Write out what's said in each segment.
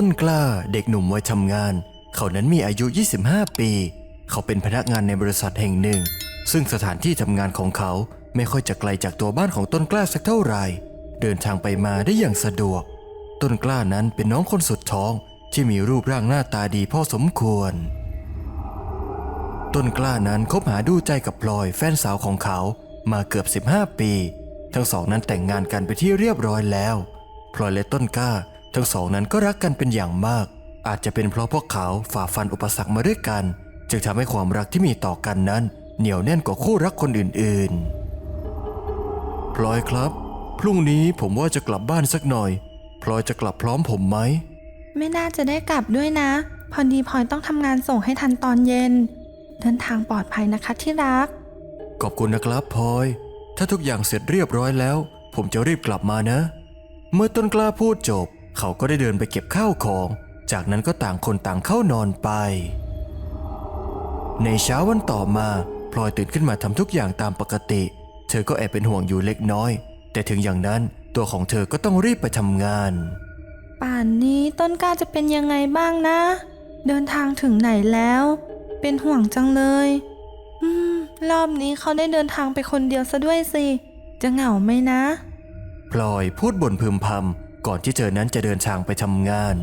ต้นกล้าเด็กหนุ่มวัยทำงาน เขานั้นมีอายุ 25 ปี เขาเป็นพนักงานในบริษัทแห่งหนึ่ง ซึ่งสถานที่ทำงานของเขาไม่ค่อยจะไกลจากตัวบ้านของต้นกล้าสักเท่าไหร่ เดินทางไปมาได้อย่างสะดวก ต้นกล้านั้นเป็นน้องคนสุดท้องที่มีรูปร่างหน้าตาดีพอสมควร ต้นกล้านั้นคบหาดูใจกับพลอยแฟนสาวของเขามาเกือบ 15 ปี ทั้งสองนั้นแต่งงานกันไปที่เรียบร้อยแล้วพลอยและต้นกล้า ทั้งสองนั้นก็รักกันเป็นอย่างมาก อาจจะเป็นเพราะพวกเขาฝ่าฟันอุปสรรคมาด้วยกัน จึงทำให้ความรักที่มีต่อกันนั้น เหนียวแน่นกว่าคู่รักคนอื่นๆ พลอยครับ พรุ่งนี้ผมว่าจะกลับบ้านสักหน่อย พลอยจะกลับพร้อมผมไหม ไม่น่าจะได้กลับด้วยนะ พอดีพลอยต้องทำงานส่งให้ทันตอนเย็น เดินทางปลอดภัยนะคะที่รัก ขอบคุณนะครับพลอย ถ้าทุกอย่างเสร็จเรียบร้อยแล้ว ผมจะรีบกลับมานะ เมื่อต้นกล้าพูดจบ เขาก็ได้เดินไปเก็บข้าวของ จากนั้นก็ต่างคนต่างเข้านอนไป ในเช้าวันต่อมาพลอยตื่นขึ้นมาทำทุกอย่างตามปกติ เธอก็แอบเป็นห่วงอยู่เล็กน้อย แต่ถึงอย่างนั้นตัวของเธอก็ต้องรีบไปทำงาน ป่านนี้ต้นกล้าจะเป็นยังไงบ้างนะ เดินทางถึงไหนแล้ว เป็นห่วงจังเลย อืม รอบนี้เขาได้เดินทางไปคนเดียวซะด้วยสิ จะเหงาไหมนะ พลอยพูดบ่นพึมพำ ก่อนที่เธอนั้นจะเดินทางไปทำงาน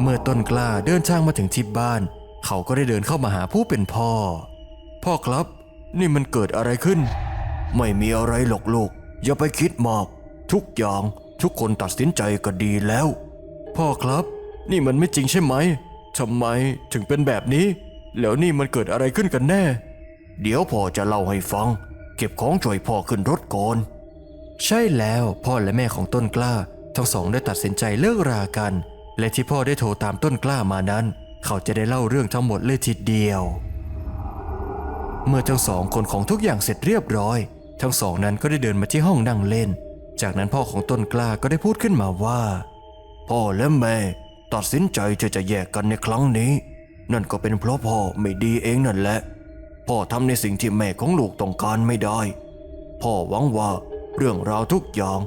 เมื่อต้นกล้าเดินทางมาถึงที่บ้าน เขาก็ได้เดินเข้ามาหาผู้เป็นพ่อ พ่อครับนี่มันเกิดอะไรขึ้น ไม่มีอะไรหรอกลูก อย่าไปคิดมาก ทุกอย่างทุกคนตัดสินใจก็ดีแล้ว พ่อครับ นี่มันไม่จริงใช่ไหมทำไมถึงเป็นแบบนี้ แล้วนี่มันเกิดอะไรขึ้นกันแน่ เดี๋ยวพ่อจะเล่าให้ฟัง เก็บของช่วยพ่อขึ้นรถก่อน ใช่แล้วพ่อและแม่ของต้นกล้า ทั้งสองได้ตัดสินใจเลิกรากัน และที่พ่อได้โทรตามต้นกล้ามานั้น เขาจะได้เล่าเรื่องทั้งหมดเลยทีเดียว เมื่อทั้งสองคนของทุกอย่างเสร็จเรียบร้อย ทั้งสองนั้นก็ได้เดินมาที่ห้องนั่งเล่น จากนั้นพ่อของต้นกล้าก็ได้พูดขึ้นมาว่า พ่อและแม่ตัดสินใจที่จะแยกกันในครั้งนี้ นั่นก็เป็นเพราะพ่อไม่ดีเองนั่นแหละ พ่อทำในสิ่งที่แม่ของลูกต้องการไม่ได้ พ่อหวังว่า เรื่องราวทุกอย่าง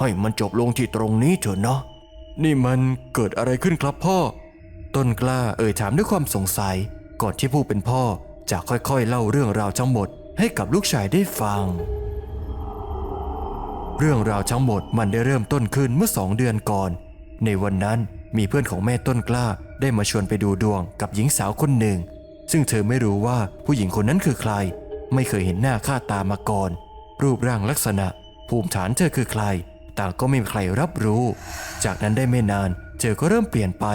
ให้มันจบลงที่ตรงนี้เถอะนะนี่มันเกิดอะไรขึ้นครับพ่อ ต้นกล้าเอ่ยถามด้วยความสงสัย ก่อนที่ผู้เป็นพ่อจะค่อยๆ เล่าเรื่องราวทั้งหมด ให้กับลูกชายได้ฟัง เรื่องราวทั้งหมดมันได้เริ่มต้นขึ้นเมื่อสองเดือนก่อน ในวันนั้นมีเพื่อนของแม่ต้นกล้าได้มาชวนไปดูดวงกับหญิงสาวคนหนึ่ง ซึ่งเธอไม่รู้ว่าผู้หญิงคนนั้นคือใคร ไม่เคยเห็นหน้าค่าตามาก่อน รูปร่างลักษณะ ภูมิฐานเธอคือใคร ต่างก็ไม่มีใครรับรู้ จากนั้นได้ไม่นานเธอก็เริ่มเปลี่ยนไป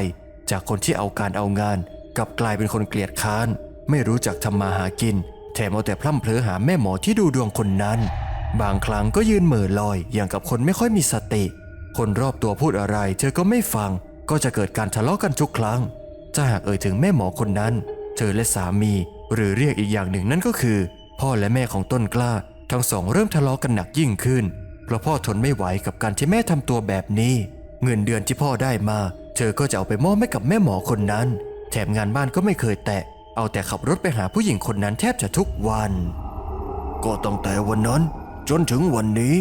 จากคนที่เอาการเอางานกลับกลายเป็นคนเกลียดค้าน ไม่รู้จักทำมาหากิน แถมเอาแต่พร่ำเพลอหาแม่หมอที่ดูดวงคนนั้น บางครั้งก็ยืนเหม่อลอยอย่างกับคนไม่ค่อยมีสติ คนรอบตัวพูดอะไร เธอก็ไม่ฟัง ก็จะเกิดการทะเลาะกันทุกครั้ง ถ้าหากเอ่ยถึงแม่หมอคนนั้น เธอและสามี หรือเรียกอีกอย่างหนึ่งนั่นก็คือ พ่อและแม่ของต้นกล้า ทั้งสองเริ่มทะเลาะกันหนักยิ่งขึ้น เพราะพ่อทนไม่ไหวกับการที่แม่ทำตัวแบบนี้ เงินเดือนที่พ่อได้มา เธอก็จะเอาไปมอบให้กับแม่หมอคนนั้น แถมงานบ้านก็ไม่เคยแตะ เอาแต่ขับรถไปหาผู้หญิงคนนั้นแทบจะทุกวัน ก็ตั้งแต่วันนั้น จนถึงวันนี้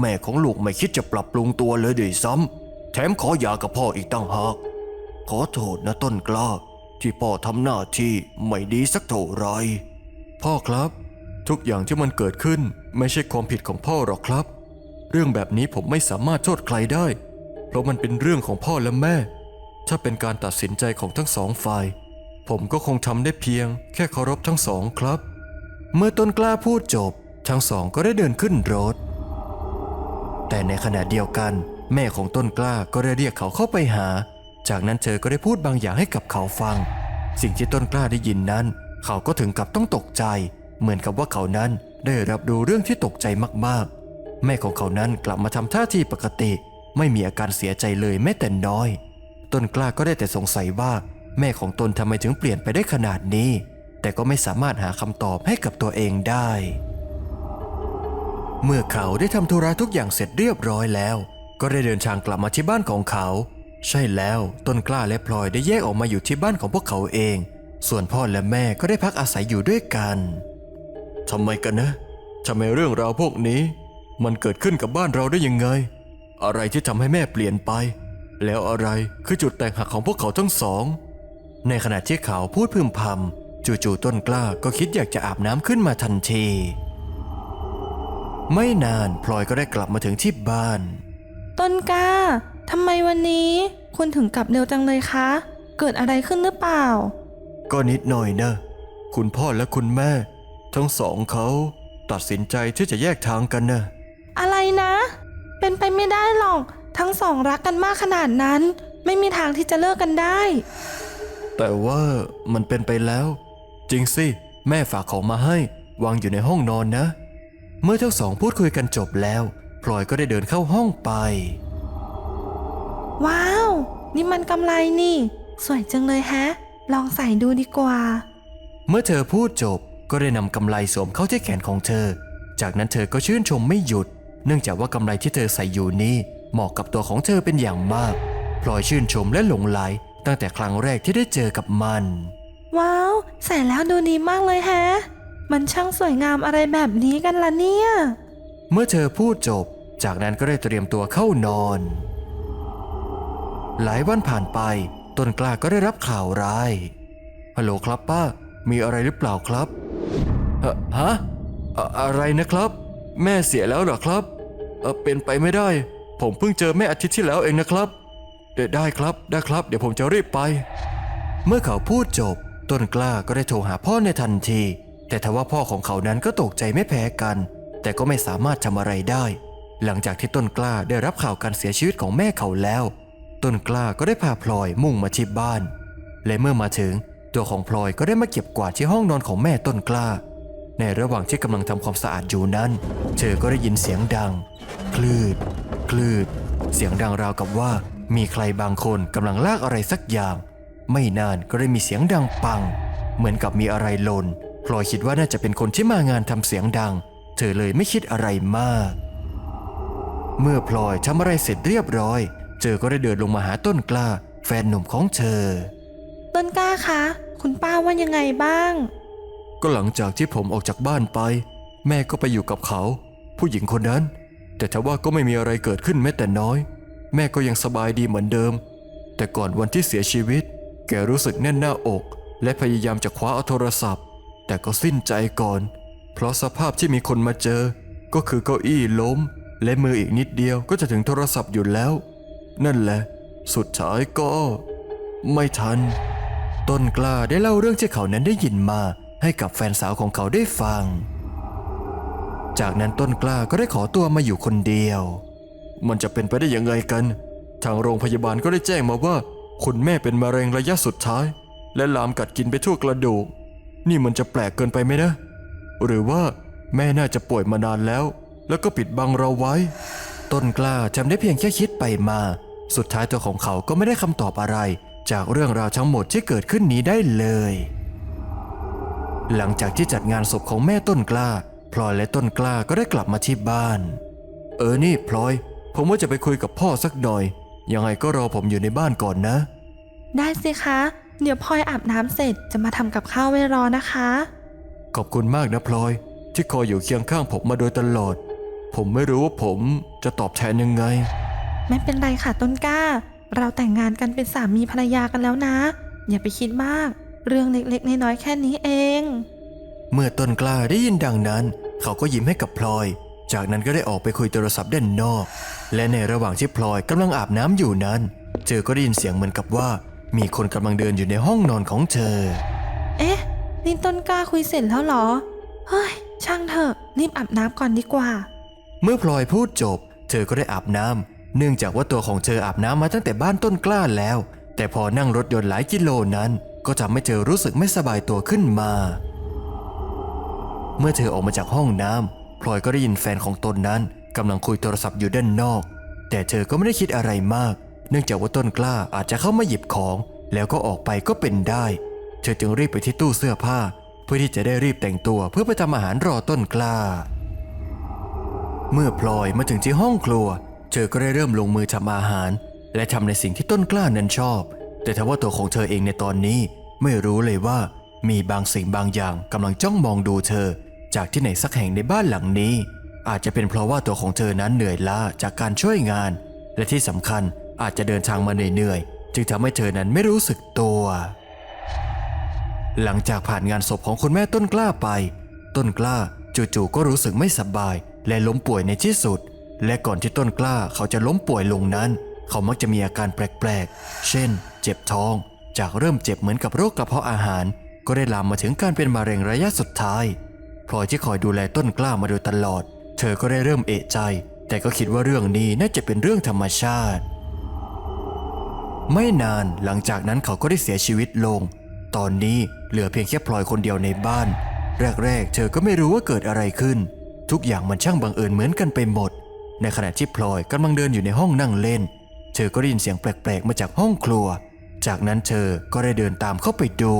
แม่ของลูกไม่คิดจะปรับปรุงตัวเลยด้วยซ้ำแถมขอหย่ากับพ่ออีกตั้งหากขอโทษนะต้นกล้าที่พ่อทำหน้าที่ไม่ดีสักเท่าไหรพ่อครับ ทุกอย่างที่มันเกิดขึ้นไม่ใช่ความผิดของพ่อหรอกครับ เรื่องแบบนี้ผมไม่สามารถโทษใครได้ เพราะมันเป็นเรื่องของพ่อและแม่ ถ้าเป็นการตัดสินใจของทั้งสองฝ่าย ผมก็คงทำได้เพียง แค่เคารพทั้งสองครับ เมื่อต้นกล้าพูดจบ ทั้งสองก็ได้เดินขึ้นรถ แต่ในขณะเดียวกัน แม่ของต้นกล้าก็ได้เรียกเขาเข้าไปหา จากนั้นเธอก็ได้พูดบางอย่างให้กับเขาฟัง สิ่งที่ต้นกล้าได้ยินนั้น เขาก็ถึงกับต้องตกใจ เหมือนกับว่าเขานั้นได้รับรู้เรื่องที่ตกใจมากๆ แม่ของเขานั้นกลับมาทำท่าทีปกติ ไม่มีอาการเสียใจเลยแม้แต่น้อย ต้นกล้าก็ได้แต่สงสัยว่า แม่ของตนทำไมถึงเปลี่ยนไปได้ขนาดนี้ แต่ก็ไม่สามารถหาคำตอบให้กับตัวเองได้ เมื่อเขาได้ทำธุระทุกอย่างเสร็จเรียบร้อยแล้ว ก็ได้เดินทางกลับมาที่บ้านของเขา ใช่แล้วต้นกล้าและพลอยได้แยกออกมาอยู่ที่บ้านของพวกเขาเอง ส่วนพ่อและแม่ก็ได้พักอาศัยอยู่ด้วยกัน ทำไมกันนะทำไมเรื่องราวพวกนี้ มันเกิดขึ้นกับบ้านเราได้ยังไง อะไรที่ทำให้แม่เปลี่ยนไป แล้วอะไรคือจุดแตกหักของพวกเขาทั้งสอง ในขณะที่เขาพูดพึมพำจู่ๆต้นกล้าก็คิดอยากจะอาบน้ำขึ้นมาทันที ไม่นานพลอยก็ได้กลับมาถึงที่บ้าน ต้นกล้าทำไมวันนี้ คุณถึงกลับเร็วจังเลยคะ เกิดอะไรขึ้นหรือเปล่า ก็นิดหน่อยนะ คุณพ่อและคุณแม่ ทั้งสองเขาตัดสินใจที่จะแยกทางกันนะอะไรนะ เป็นไปไม่ได้หรอก ทั้งสองรักกันมากขนาดนั้น ไม่มีทางที่จะเลิกกันได้ แต่ว่ามันเป็นไปแล้ว จริงสิ แม่ฝากของมาให้วางอยู่ในห้องนอนนะ เมื่อทั้งสองพูดคุยกันจบแล้วพลอยก็ได้เดินเข้าห้องไป ว้าว นี่มันกำไรนี่ สวยจังเลยแฮะ ลองใส่ดูดีกว่า เมื่อเธอพูดจบ ก็ได้นำกำไลสวมเข้าที่แขนของเธอ จากนั้นเธอก็ชื่นชมไม่หยุด เนื่องจากว่ากำไลที่เธอใส่อยู่นี้เหมาะกับตัวของเธอเป็นอย่างมาก พลอยชื่นชมและหลงไหลตั้งแต่ครั้งแรกที่ได้เจอกับมัน ว้าว ใส่แล้วดูดีมากเลยแฮะ มันช่างสวยงามอะไรแบบนี้กันล่ะเนี่ย เมื่อเธอพูดจบ จากนั้นก็ได้เตรียมตัวเข้านอน หลายวันผ่านไป ต้นกล้าก็ได้รับข่าวร้ายฮัลโหลครับป้า มีอะไรหรือเปล่าครับเอ่อ ฮะอะไรนะครับ แม่เสียแล้วเหรอครับเป็นไปไม่ได้ ผมเพิ่งเจอแม่อาทิตย์ที่แล้วเองนะครับเดได้ครับได้ครับ เดี๋ยวผมจะรีบไป เมื่อเขาพูดจบ ต้นกล้าก็ได้โทรหาพ่อในทันที แต่ทว่าพ่อของเขานั้นก็ตกใจไม่แพ้กัน แต่ก็ไม่สามารถทำอะไรได้ หลังจากที่ต้นกล้าได้รับข่าวการเสียชีวิตของแม่เขาแล้ว ต้นกล้าก็ได้พาพลอยมุ่งมาที่บ้าน และเมื่อมาถึง ตัวของพลอยก็ได้มาเก็บกวาดที่ห้องนอนของแม่ต้นกล้า ในระหว่างที่กำลังทำความสะอาดอยู่นั้น เธอก็ได้ยินเสียงดัง คลืด คลืด เสียงดังราวกับว่า มีใครบางคนกำลังลากอะไรสักอย่าง ไม่นานก็ได้มีเสียงดังปัง เหมือนกับมีอะไรหล่นพลอยคิดว่าน่าจะเป็นคนที่มางานทำเสียงดัง เธอเลยไม่คิดอะไรมาก เมื่อพลอยทำอะไรเสร็จเรียบร้อยเจอก็ได้เดินลงมาหาต้นกล้า แฟนหนุ่มของเธอ ต้นกล้าคะ คุณป้าว่ายังไงบ้าง ก็หลังจากที่ผมออกจากบ้านไป แม่ก็ไปอยู่กับเขา ผู้หญิงคนนั้น แต่ทว่าก็ไม่มีอะไรเกิดขึ้นแม้แต่น้อย แม่ก็ยังสบายดีเหมือนเดิม แต่ก่อนวันที่เสียชีวิต แกรู้สึกแน่นหน้าอก และพยายามจะคว้าเอาโทรศัพท์ แต่ก็สิ้นใจก่อน เพราะสภาพที่มีคนมาเจอ ก็คือเก้าอี้ล้ม และมืออีกนิดเดียวก็จะถึงโทรศัพท์อยู่แล้ว นั่นแหละ สุดท้ายก็ ไม่ทัน ต้นกล้าได้เล่าเรื่องที่เขานั้นได้ยินมา ให้กับแฟนสาวของเขาได้ฟัง จากนั้นต้นกล้าก็ได้ขอตัวมาอยู่คนเดียว มันจะเป็นไปได้ยังไงกัน ทางโรงพยาบาลก็ได้แจ้งมาว่า คุณแม่เป็นมะเร็งระยะสุดท้าย และลามกัดกินไปทั่วกระดูก นี่มันจะแปลกเกินไปไหมนะ หรือว่าแม่น่าจะป่วยมานานแล้ว แล้วก็ปิดบังเราไว้ ต้นกล้าจำได้เพียงแค่คิดไปมา สุดท้ายตัวของเขาก็ไม่ได้คำตอบอะไร จากเรื่องราวทั้งหมดที่เกิดขึ้นนี้ได้เลย หลังจากที่จัดงานศพของแม่ต้นกล้า พลอยและต้นกล้าก็ได้กลับมาที่บ้าน เออนี่พลอย ผมว่าจะไปคุยกับพ่อสักหน่อย ยังไงก็รอผมอยู่ในบ้านก่อนนะ ได้สิคะ เดี๋ยวพลอยอาบน้ำเสร็จจะมาทำกับข้าวไว้รอนะคะ ขอบคุณมากนะพลอย ที่คอยอยู่เคียงข้างผมมาโดยตลอด ผมไม่รู้ว่าผมจะตอบแทนยังไง ไม่เป็นไรค่ะต้นกล้า เราแต่งงานกันเป็นสามีภรรยากันแล้วนะ อย่าไปคิดมาก เรื่องเล็กๆน้อยๆแค่นี้เอง เมื่อต้นกล้าได้ยินดังนั้น เขาก็ยิ้มให้กับพลอย จากนั้นก็ได้ออกไปคุยโทรศัพท์ด้านนอก และในระหว่างที่พลอยกำลังอาบน้ำอยู่นั้น เธอก็ได้ยินเสียงเหมือนกับว่า มีคนกำลังเดินอยู่ในห้องนอนของเธอ เอ๊ะ นี่ต้นกล้าคุยเสร็จแล้วเหรอ เฮ้ย ช่างเถอะ รีบอาบน้ำก่อนดีกว่า เมื่อพลอยพูดจบ เธอก็ได้อาบน้ำเนื่องจากว่าตัวของเธออาบน้ำมาตั้งแต่บ้านต้นกล้าแล้ว แต่พอนั่งรถยนต์หลายกิโลนั้น ก็ทำให้เธอรู้สึกไม่สบายตัวขึ้นมา เมื่อเธอออกมาจากห้องน้ำพลอยก็ได้ยินแฟนของตนนั้นกำลังคุยโทรศัพท์อยู่ด้านนอก แต่เธอก็ไม่ได้คิดอะไรมาก เนื่องจากว่าต้นกล้าอาจจะเข้ามาหยิบของ แล้วก็ออกไปก็เป็นได้ เธอจึงรีบไปที่ตู้เสื้อผ้า เพื่อที่จะได้รีบแต่งตัวเพื่อไปทำอาหารรอต้นกล้า เมื่อพลอยมาถึงที่ห้องครัว เธอก็ได้เริ่มลงมือทำอาหาร และทำในสิ่งที่ต้นกล้านั้นชอบ แต่ทว่าตัวของเธอเองในตอนนี้ไม่รู้เลยว่ามีบางสิ่งบางอย่างกำลังจ้องมองดูเธอ จากที่ไหนสักแห่งในบ้านหลังนี้ อาจจะเป็นเพราะว่าตัวของเธอนั้นเหนื่อยล้าจากการช่วยงาน และที่สำคัญอาจจะเดินทางมาเหนื่อยๆจึงทำให้เธอนั้นไม่รู้สึกตัว หลังจากผ่านงานศพของคุณแม่ต้นกล้าไป ต้นกล้าจู่ๆก็รู้สึกไม่สบาย และล้มป่วยในที่สุด และก่อนที่ต้นกล้าเขาจะล้มป่วยลงนั้น เขามักจะมีอาการแปลกๆ เช่น เจ็บท้อง จากเริ่มเจ็บเหมือนกับโรคกระเพาะอาหาร ก็ได้ลามมาถึงการเป็นมะเร็งระยะสุดท้ายพลอยที่คอยดูแลต้นกล้ามาโดยตลอด เธอก็ได้เริ่มเอะใจ แต่ก็คิดว่าเรื่องนี้น่าจะเป็นเรื่องธรรมชาติ ไม่นานหลังจากนั้นเขาก็ได้เสียชีวิตลง ตอนนี้เหลือเพียงแค่พลอยคนเดียวในบ้าน แรกๆ เธอก็ไม่รู้ว่าเกิดอะไรขึ้น ทุกอย่างมันช่างบังเอิญเหมือนกันไปหมด ในขณะที่พลอยกำลังเดินอยู่ในห้องนั่งเล่น เธอก็ได้ยินเสียงแปลกๆ มาจากห้องครัว จากนั้นเธอก็ได้เดินตามเข้าไปดู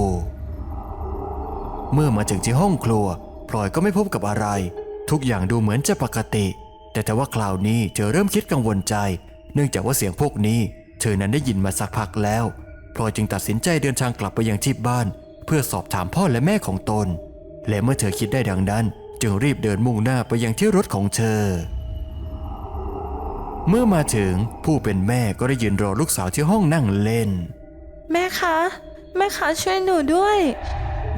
เมื่อมาถึงที่ห้องครัวพลอยก็ไม่พบกับอะไร ทุกอย่างดูเหมือนจะปกติ แต่แต่ว่าคราวนี้เธอเริ่มคิดกังวลใจ เนื่องจากว่าเสียงพวกนี้ เธอนั้นได้ยินมาสักพักแล้วพลอยจึงตัดสินใจเดินทางกลับไปยังที่บ้าน เพื่อสอบถามพ่อและแม่ของตน และเมื่อเธอคิดได้ดังนั้น จึงรีบเดินมุ่งหน้าไปยังที่รถของเธอ เมื่อมาถึงผู้เป็นแม่ก็ได้ยืนรอลูกสาวที่ห้องนั่งเล่น แม่คะ แม่คะช่วยหนูด้วย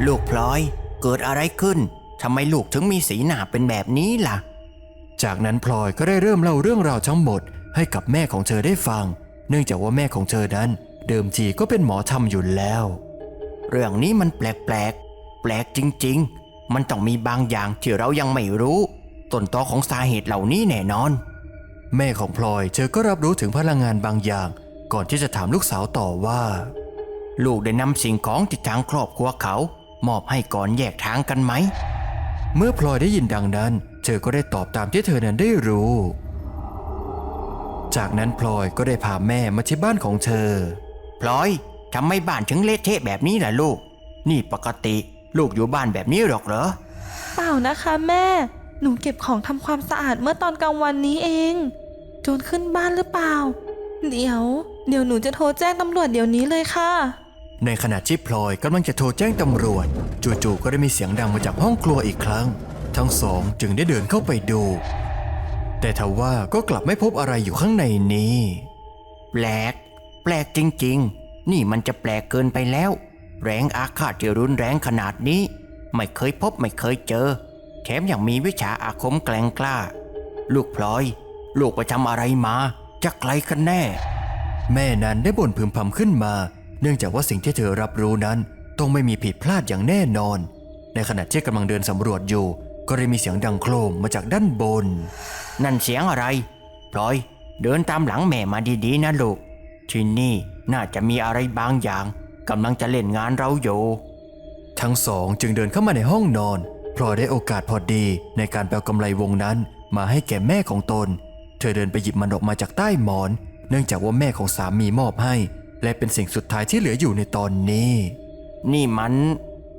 ลูกพลอยเกิดอะไรขึ้นทำไมลูกถึงมีสีหน้าเป็นแบบนี้ล่ะ จากนั้นพลอยก็ได้เริ่มเล่าเรื่องราวทั้งหมดให้กับแม่ของเธอได้ฟัง เนื่องจากว่าแม่ของเธอนั้น เดิมทีก็เป็นหมอทำอยู่แล้ว เรื่องนี้มันแปลกแปลกๆแปลกจริง ๆ มันต้องมีบางอย่างที่เรายังไม่รู้ต้นตอของสาเหตุเหล่านี้แน่นอน แม่ของพลอยเธอก็รับรู้ถึงพลังงานบางอย่าง ก่อนที่จะถามลูกสาวต่อว่า ลูกได้นำสิ่งของที่ทางครอบครัวเขา มอบให้ก่อนแยกทางกันไหม เมื่อพลอยได้ยินดังนั้น เธอก็ได้ตอบตามที่เธอนั้นได้รู้ จากนั้นพลอยก็ได้พาแม่มาที่บ้านของเธอ พลอยทำไมบ้านถึงเละเทะแบบนี้ล่ะลูก นี่ปกติลูกอยู่บ้านแบบนี้หรอกเหรอ เปล่านะคะแม่ หนูเก็บของทำความสะอาดเมื่อตอนกลางวันนี้เอง โจรขึ้นบ้านหรือเปล่า เดี๋ยว เดี๋ยวหนูจะโทรแจ้งตำรวจเดี๋ยวนี้เลยค่ะ ในขณะที่พลอยกำลังจะโทรแจ้งตำรวจ จู่ๆก็ได้มีเสียงดังมาจากห้องครัวอีกครั้ง ทั้งสองจึงได้เดินเข้าไปดู แต่ทว่าก็กลับไม่พบอะไรอยู่ข้างในนี้ แปลก แปลกจริง ๆ นี่มันจะแปลกเกินไปแล้ว แรงอาฆาตที่รุนแรงขนาดนี้ ไม่เคยพบไม่เคยเจอ แถมยังมีวิชาอาคมแกล่งกล้า ลูกพลอย ลูกไปทำอะไรมาจะไกลกันแน่ แม่นั้นได้บ่นพึมพำขึ้นมา เนื่องจากว่าสิ่งที่เธอรับรู้นั้นต้องไม่มีผิดพลาดอย่างแน่นอน ในขณะที่กำลังเดินสำรวจอยู่ ก็ได้มีเสียงดังโครมมาจากด้านบน นั่นเสียงอะไรพลอย เดินตามหลังแม่มาดีๆนะลูกที่นี่น่าจะมีอะไรบางอย่างกำลังจะเล่นงานเราอยู่ทั้งสองจึงเดินเข้ามาในห้องนอนพลอยได้โอกาสพอดีในการแปลกำไรวงนั้นมาให้แก่แม่ของตน เธอเดินไปหยิบมันออกมาจากใต้หมอน เนื่องจากว่าแม่ของสามีมอบให้ และเป็นสิ่งสุดท้ายที่เหลืออยู่ในตอนนี้ นี่มัน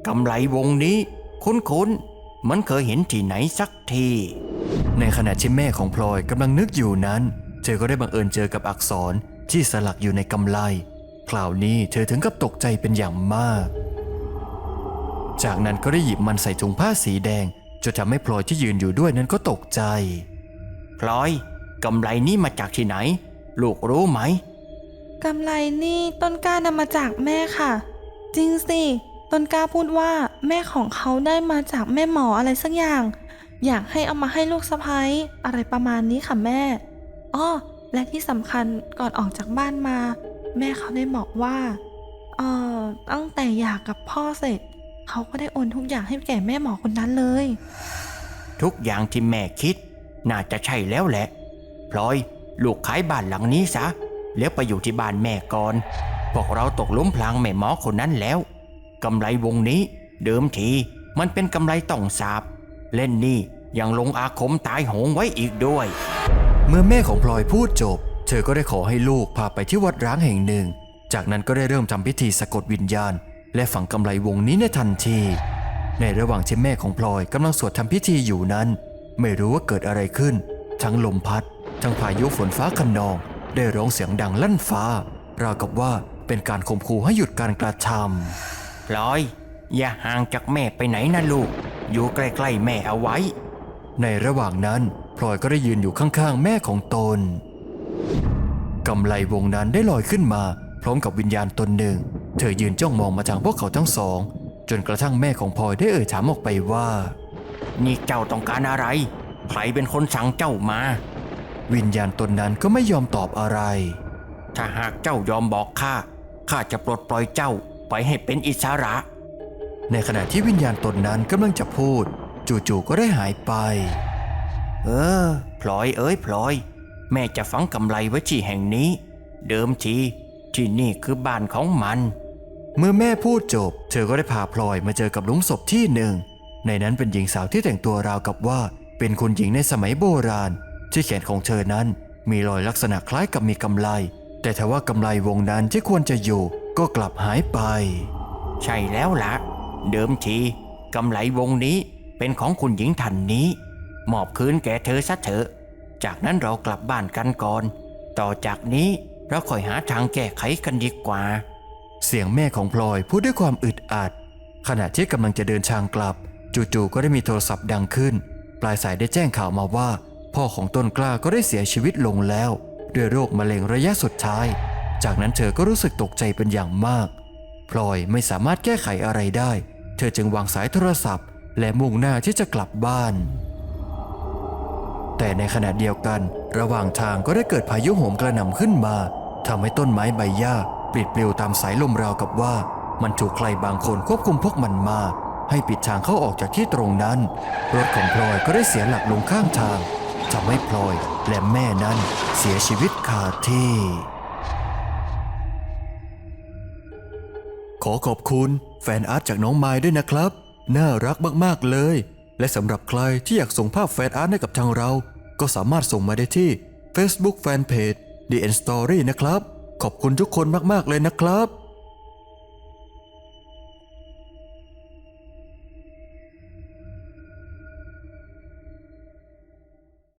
กำไรวงนี้ คุ้นๆมันเคยเห็นที่ไหนสักที ในขณะที่แม่ของพลอยกำลังนึกอยู่นั้น เธอก็ได้บังเอิญเจอกับอักษรที่สลักอยู่ในกำไลคราวนี้เธอถึงกับตกใจเป็นอย่างมาก จากนั้นก็ได้หยิบมันใส่ถุงผ้าสีแดงจนทำให้พลอยที่ยืนอยู่ด้วยนั้นก็ตกใจ พลอยกำไรนี้มาจากที่ไหน ลูกรู้ไหม กำไรนี่ต้นกล้านำมาจากแม่ค่ะ จริงสิ ต้นกล้าพูดว่าแม่ของเขาได้มาจากแม่หมออะไรสักอย่าง อยากให้เอามาให้ลูกสะพ้ยอะไรประมาณนี้ค่ะแม่อ้อและที่สำคัญก่อนออกจากบ้านมา แม่เขาได้บอกว่าเอ่อตั้งแต่หย่ากกับพ่อเสร็จ เขาก็ได้โอนทุกอย่างให้แก่แม่หมอคนนั้นเลย ทุกอย่างที่แม่คิด น่าจะใช่แล้วแหละ พลอย ลูกขายบ้านหลังนี้ซะ แล้วไปอยู่ที่บ้านแม่ก่อนพวกเราตกหลุมพรางแม่หมอคนนั้นแล้วกำไรวงนี้ เดิมทีมันเป็นกำไรต้องสาบ เล่นนี่ยังลงอาคมตายโหงไว้อีกด้วย เมื่อแม่ของพลอยพูดจบ เธอก็ได้ขอให้ลูกพาไปที่วัดร้างแห่งหนึ่ง จากนั้นก็ได้เริ่มทำพิธีสะกดวิญญาณ และฝังกำไรวงนี้ในทันที ในระหว่างที่แม่ของพลอยกำลังสวดทำพิธีอยู่นั้น ไม่รู้ว่าเกิดอะไรขึ้น ทั้งลมพัด ทั้งพายุฝนฟ้าคะนอง ได้ร้องเสียงดังลั่นฟ้า ราวกับว่าเป็นการข่มขู่ให้หยุดการกระทำพลอย อย่าห่างจากแม่ไปไหนนะลูก อยู่ใกล้ๆแม่เอาไว้ ในระหว่างนั้นพลอยก็ได้ยืนอยู่ข้างๆ แม่ของตนกำไลวงนั้นได้ลอยขึ้นมา พร้อมกับวิญญาณตนหนึ่ง เธอยืนจ้องมองมาทางพวกเขาทั้งสอง จนกระทั่งแม่ของพลอยได้เอ่ยถามออกไปว่า นี่เจ้าต้องการอะไร ใครเป็นคนสั่งเจ้ามา วิญญาณตนนั้นก็ไม่ยอมตอบอะไร ถ้าหากเจ้ายอมบอกข้า ข้าจะปลดปล่อยเจ้าไปให้เป็นอิสระ ในขณะที่วิญญาณตนนั้นกำลังจะพูด จู่ๆก็ได้หายไป เออ พลอยเอ้ยพลอย แม่จะฝังกำไรไว้ที่แห่งนี้ เดิมทีที่นี่คือบ้านของมัน เมื่อแม่พูดจบ เธอก็ได้พาพลอยมาเจอกับหลุมศพที่หนึ่ง ในนั้นเป็นหญิงสาวที่แต่งตัวราวกับว่า เป็นคุณหญิงในสมัยโบราณ ที่แขนของเธอนั้นมีรอยลักษณะคล้ายกับมีกำไล แต่ทว่ากำไลวงนั้นที่ควรจะอยู่ก็กลับหายไป ใช่แล้วละเดิมทีกำไรวงนี้เป็นของคุณหญิงท่านนี้ มอบคืนแก่เธอซะเถอะ จากนั้นเรากลับบ้านกันก่อน ต่อจากนี้เราค่อยหาทางแก้ไขกันดีกว่า เสียงแม่ของพลอยพูดด้วยความอึดอัด ขณะที่กำลังจะเดินทางกลับ จู่ๆก็ได้มีโทรศัพท์ดังขึ้น ปลายสายได้แจ้งข่าวมาว่า พ่อของต้นกล้าก็ได้เสียชีวิตลงแล้ว ด้วยโรคมะเร็งระยะสุดท้าย จากนั้นเธอก็รู้สึกตกใจเป็นอย่างมาก พลอยไม่สามารถแก้ไขอะไรได้ เธอจึงวางสายโทรศัพท์ และมุ่งหน้าที่จะกลับบ้าน แต่ในขณะเดียวกัน ระหว่างทางก็ได้เกิดพายุโหมกระหน่ำขึ้นมาทำให้ต้นไม้ใบหญ้าปลิดปลิวตามสายลมราวกับว่า มันถูกใครบางคนควบคุมพวกมันมา ให้ปิดทางเข้าออกจากที่ตรงนั้น รถของพลอยก็ได้เสียหลักลงข้างทาง ทำให้พลอยและแม่นั้นเสียชีวิตคาที่ ขอขอบคุณแฟนอาร์ตจากน้องไม้ด้วยนะครับ น่ารักมากๆเลย และสำหรับใครที่อยากส่งภาพแฟนอาร์ตให้กับทางเรา ก็สามารถส่งมาได้ที่ Facebook Fanpage The End Story นะครับ ขอบคุณทุกคนมากๆเลยนะครับ